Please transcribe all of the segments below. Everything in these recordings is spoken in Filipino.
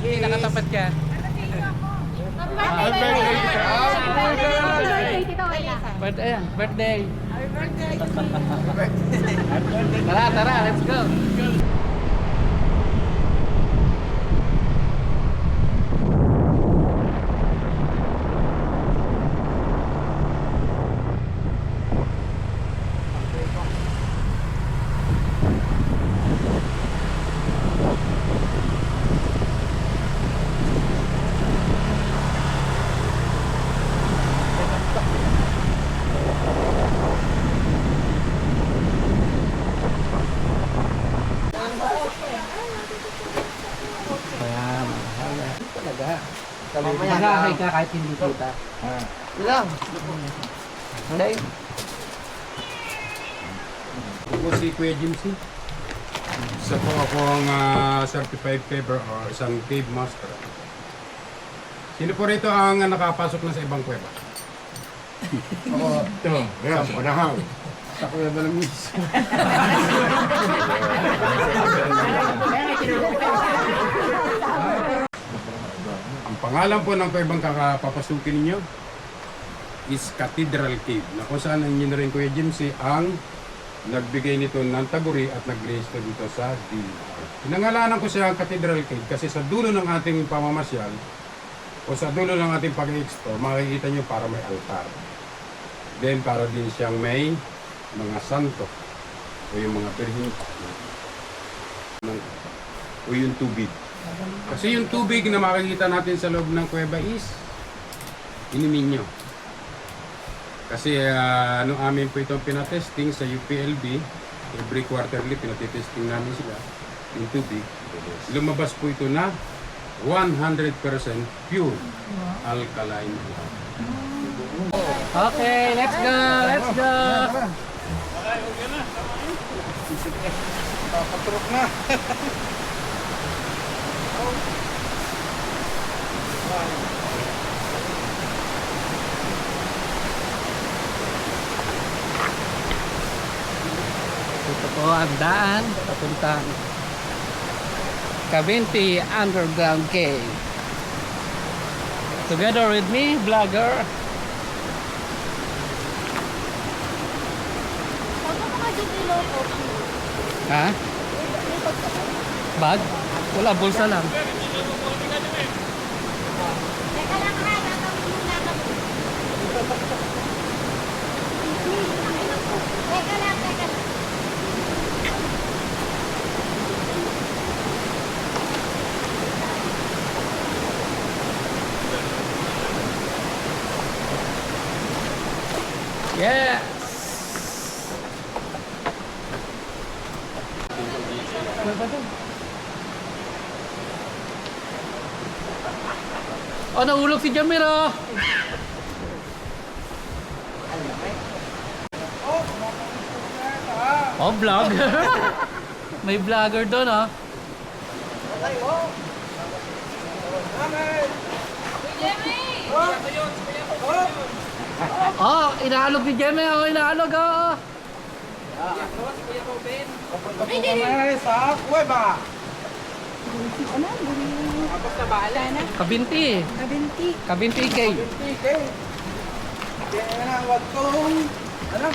Sige, nakatapat ka. Happy birthday, Tito Ella. Birthday, ayan, birthday. Tara, tara, let's go. Ayan, talaga. Magahay ka kahit hindi kita. Ilang? Hindi. Ako si Kuya Jimsy. Isa po ako ang ah, certified caver or isang cave master. Sino po rito ang nakapasok na sa ibang kuweba? Oo. Ito. Yan, panahang. Sa kuweba ng mis. ang pangalan po ng kuwebang kakapapasukin ninyo is Cathedral Cave na kung saan ang rin Kuya Jimsy ang nagbigay nito ng taguri at nag-register dito sa DNR. Pinangalanan ko siya ang Cathedral Cave kasi sa dulo ng ating pamamasyal o sa dulo ng ating pag-explore, makikita nyo para may altar. Then para din siyang may mga santo o yung mga birhin ng- o yung tubig. Kasi yung tubig na makikita natin sa loob ng kuweba is inumin nyo. Kasi uh, ano amin po itong pinatesting sa UPLB, every quarterly pinatitesting namin sila yung tubig. Lumabas po ito na 100% pure alkaline water. Okay, let's go, let's go. Papatrok na. Ito po ang daan papuntang Cavinti Underground Cave. Together with me, vlogger. Ha? Bag? Wala, bulsa lang. Teka lang ha, gagawin muna kami. Teka lang, teka lang. Yes! Oh, nahulog si Jamir oh! Oh, vlogger! May vlogger doon oh. Oh, inaalog ni Jemmy oh, inaalog oh. Sa kuweba. Kabinti. Kabinti. Kabinti kay Okay. Kaya na, wag kong... Ano?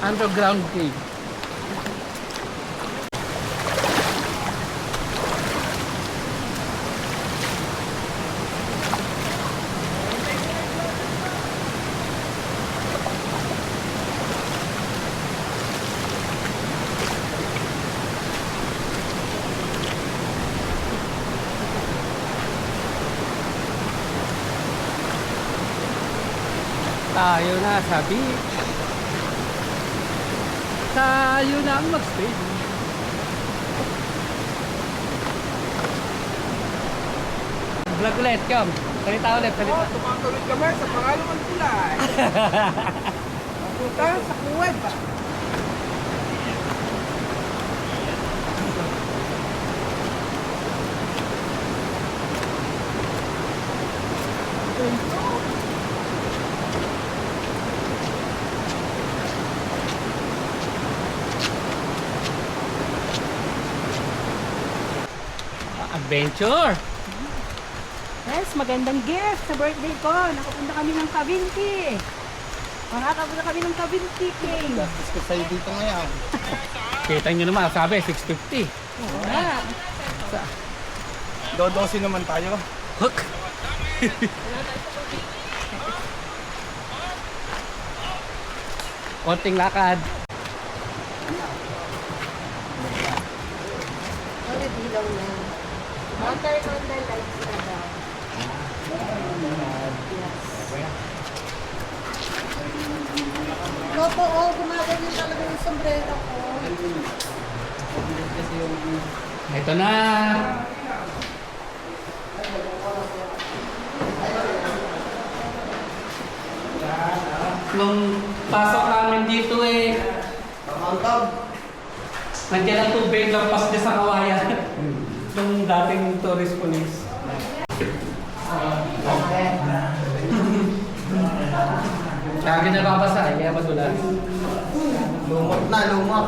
underground cave. Tayo na sa beach. Tayo na ang mag-stay. Vlog ulit, come. Salita ulit, salita. Tumatawid kami sa pangalan ng tulay. Punta sa kuweba. Adventure! Yes, magandang gift sa birthday ko. Nakapunta kami ng Kabinti. Makakapunta kami ng Kabinti, King. Gastos ko sa'yo dito ngayon. Kita nyo naman, sabi, 650. Oo nga. Dodosi naman tayo. Hook! Konting lakad. Ano dilaw na? Under on the lights na daw. Opo, oo, gumagano talaga yung sombrero ko. Ito na. Nung pasok namin dito eh, nandiyan ang tubig lampas niya sa kawayan. Dating tourist police. Kaya ginababasa, kaya madulas. Lumot na, lumot.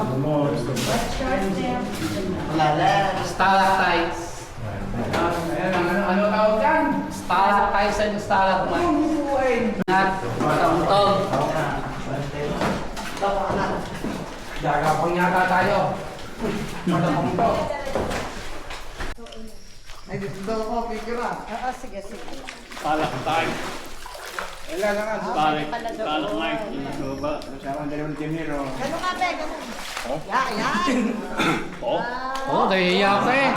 Malala. Stalactites. Ayan, ano, ano tawag yan? Stalactites and stalagmites. At tawag Gagapang yata tayo. Matapang to. Ay, dito daw ako, picture ah. Oo, sige, sige. Wala na nga. Ano ka, Be? Ganun. Yeah, yan. Oo, oh, nahihiya ako eh.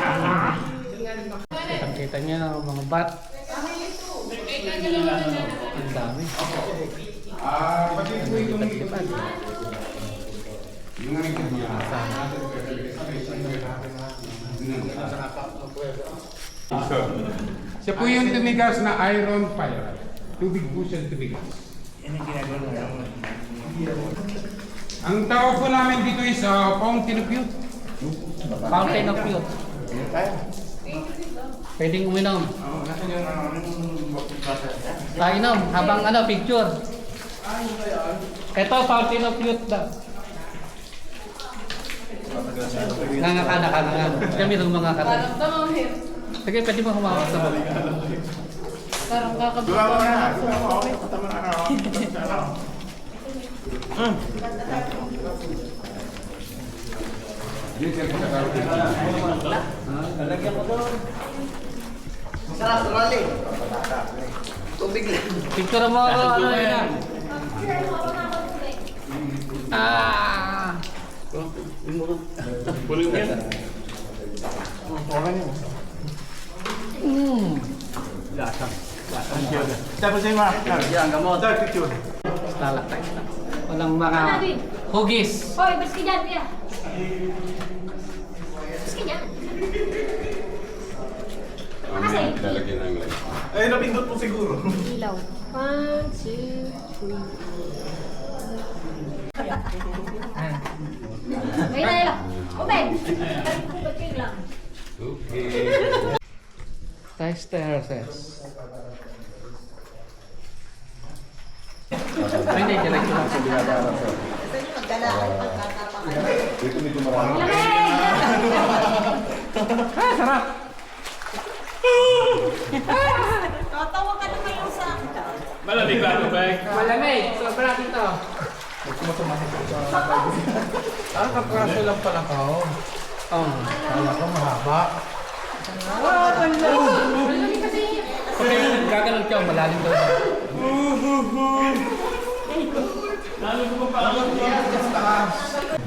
Kita niya ng mga bat. Ang dami. Ah, pati po itong Lipad-lipad. Yung ito niya. Siya po yung tumigas na iron pyrite. Tubig po siya tumigas. Ang tawag po namin dito is uh, fountain of youth. Fountain of Youth. Pwedeng uminom. Tayo inom habang ano, picture. Ito, Fountain of Youth daw. Nangakana ka nga. Kami ng mga kata. Sige, pwede mo humawak sa baba. Parang kakabuka. Siya po sa fountain. Sarap, rally. Tubig lang. Picture mo ako, ano yun ah. Ah! Mm. Tapos yung mga, yan, gamot. Sir, picture. Stalactite lang. Walang mga hugis. Hoy, biski dyan, Pia. Biski dyan. Mamaya, lalagyan ng light. Ay, napindot po siguro. Ilaw. One, two, three. Open! Pagpagpag lang. Okay. Testers. Ay, hindi, diretso lang sa binabara. Ah, sarap! Tatawa ka naman yung sa akin. Malamig! Sobra dito. Ah, kapraso lang pala ka. Oh. Oh. Kala ko mahaba. Okay, gaganon ka, malalim daw.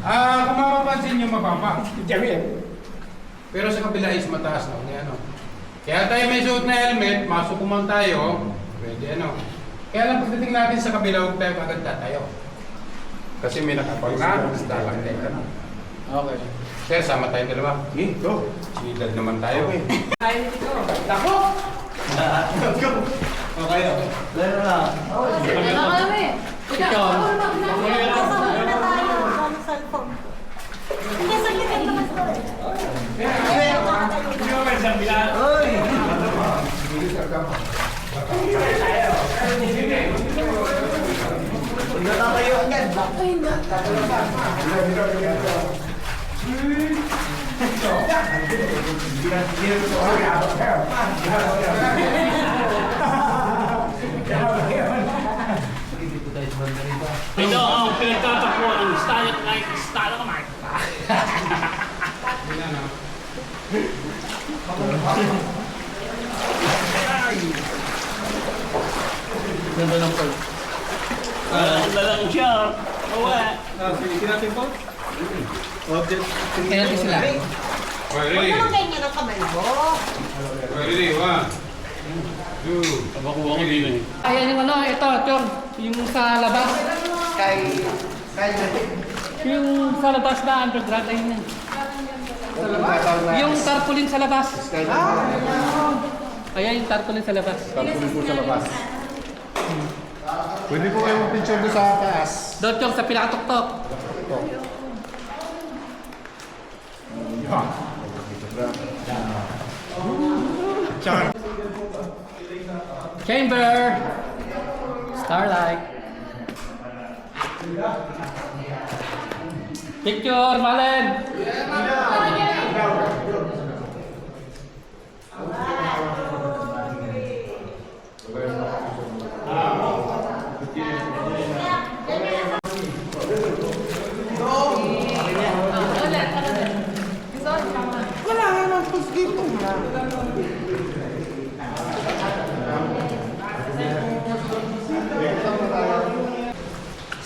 Ah, kung mapapansin nyo, mababa. Pero sa kabila is mataas na. Kaya, ano. Kaya tayo may suot na helmet, masukuman tayo, pwede ano. Kaya lang pagdating natin sa kabila, huwag tayo agad tatayo. Kasi may nakapag na, stalactite ano. Okay. Sir, sama tayo dalawa. Okay, go. Sinidad naman tayo. Dako! Go. Okay, okay. Lalo na. Ka? Ikaw. Kasama na tayo. Ano cellphone? Hindi, saglit ka naman to. Oy! Hindi na kayo agad. Ito ang pinagtatakbo ng Stallion Night Stallion Night. Ganda ng pearl. Walang dalang siya. Uwe. Kaya natin sila. Okay, Huwag ready? naman ganyan ang kamay mo. Ready? One, two, Nabakuha ko din eh. Ayan yung ano, ito, Chong. Yung sa labas. Kay... Kay... Yung sa labas na underground, ayun yan. Yung tarpaulin sa labas. Ayan yung tarpaulin sa labas. Tarpulin po sa labas. Pwede po kayo mag-picture doon sa taas. Doon, Chong, sa pinakatuktok. Chamber! Starlight. Picture, Malen! Wala nga naman po dito na.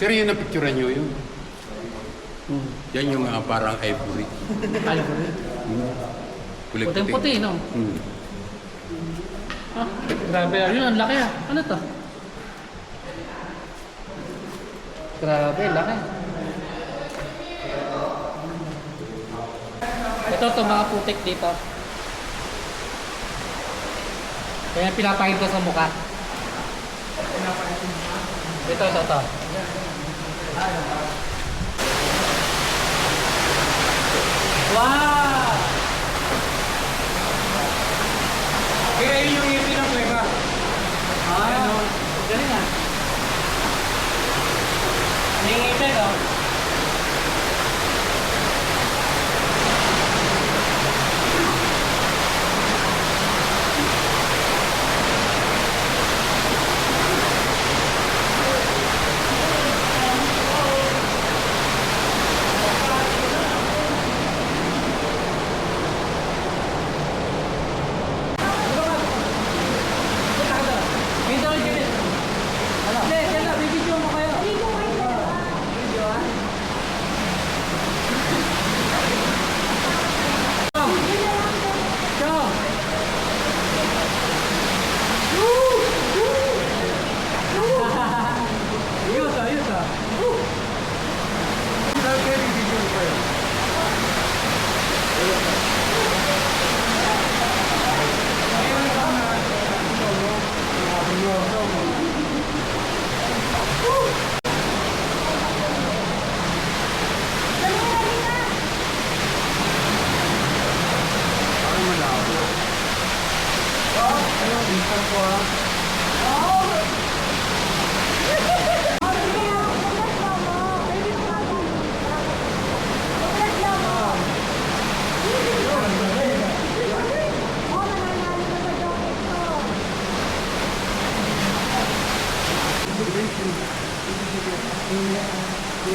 Sir, yun ang picture nyo yun. Yan yung ah, parang ivory. Ano ba? Kulay Puting-puti, no? Hmm. Ah, grabe. Ayun, ang laki ah. Ano to? Grabe, laki. Ito, to mga putik dito. Kaya pinapahid ko sa mukha. Ito, ito, ito. Wow! Kaya yun yung ngipin ng kuweba. Ah, galing ah. Nangingipin oh.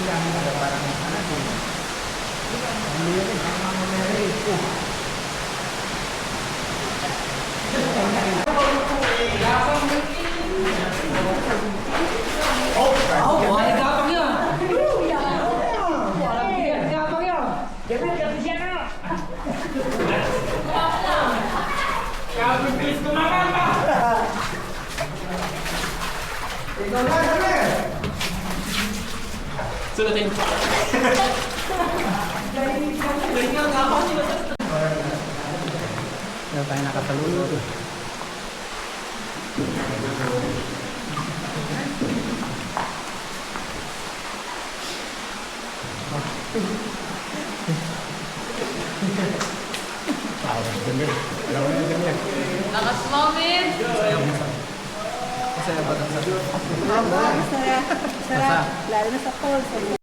Jangan ada barang para anak beliau ini Kaya tayo nakasalunod. Lakas moment! Masaya. Masaya. Lalo na sa falls.